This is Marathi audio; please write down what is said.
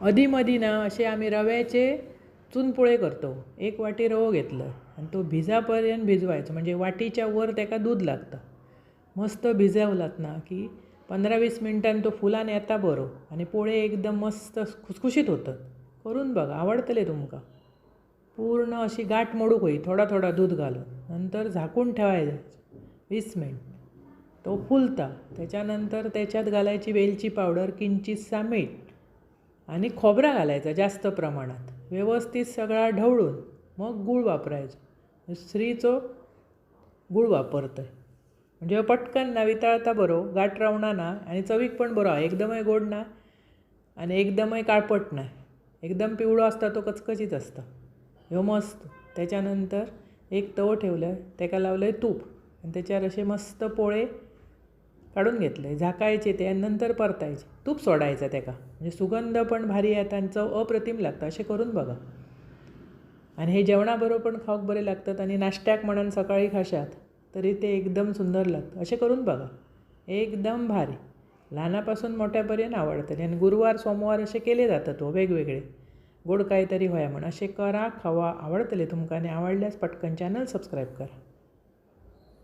अधीमधी ना असे आम्ही रव्याचे चुनपुळे करतो. एक वाटी रवो घेतलं आणि तो भिजापर्यंत भिजवायचं. म्हणजे वाटीच्या वर त्याका दूध लागतं. मस्त भिजवलात ना की पंधरा वीस मिनटांनी तो फुलान येता बरो आणि पोळे एकदम मस्त खुसखुशीत होतात. करून बघा आवडतले तुमका. पूर्ण अशी गाठ मोडूक होई थोडा थोडा दूध घालून. नंतर झाकून ठेवायचं. वीस मिनिट. तो फुलता. त्याच्यानंतर त्याच्यात घालायची वेलची पावडर किंचितसा मीठ. आणि खोबरा घालायचा जास्त प्रमाणात. व्यवस्थित सगळा ढवळून मग गूळ वापरायचो. स्त्रीचो गूळ वापरतोय. म्हणजे पटकन ना वितळता बरो गाठ रावणा ना आणि चवीक पण बरो. हा एकदमय गोड ना आणि एकदमय काळपट नाही एकदम पिवळो असता तो कचकचीत असता. ह्यो मस्त. त्याच्यानंतर एक तवो ठेवलं त्याका लावलं आहे तूप. आणि त्याच्यावर असे मस्त पोळे काढून घेतले झाकायचे ते आणि नंतर परतायचे. तूप सोडायचं त्याका म्हणजे सुगंध पण भारी येता आणि चव अप्रतिम लागतं असे करून बघा. आणि हे जेवणाबरोबर पण खाऊक बरे लागतात आणि नाश्त्याक म्हणून सकाळी खाशात तरी ते एकदम सुंदर लागतं असे करून बघा. एकदम भारी. लहानापासून मोठ्यापर्यंत आवडतं. आणि गुरुवार सोमवार असे केले जातात हो वेगवेगळे. गोड काहीतरी होया म्हण असे करा खावा आवडतले तुमकां आणि आवडल्यास पटकन चॅनल सबस्क्राईब करा.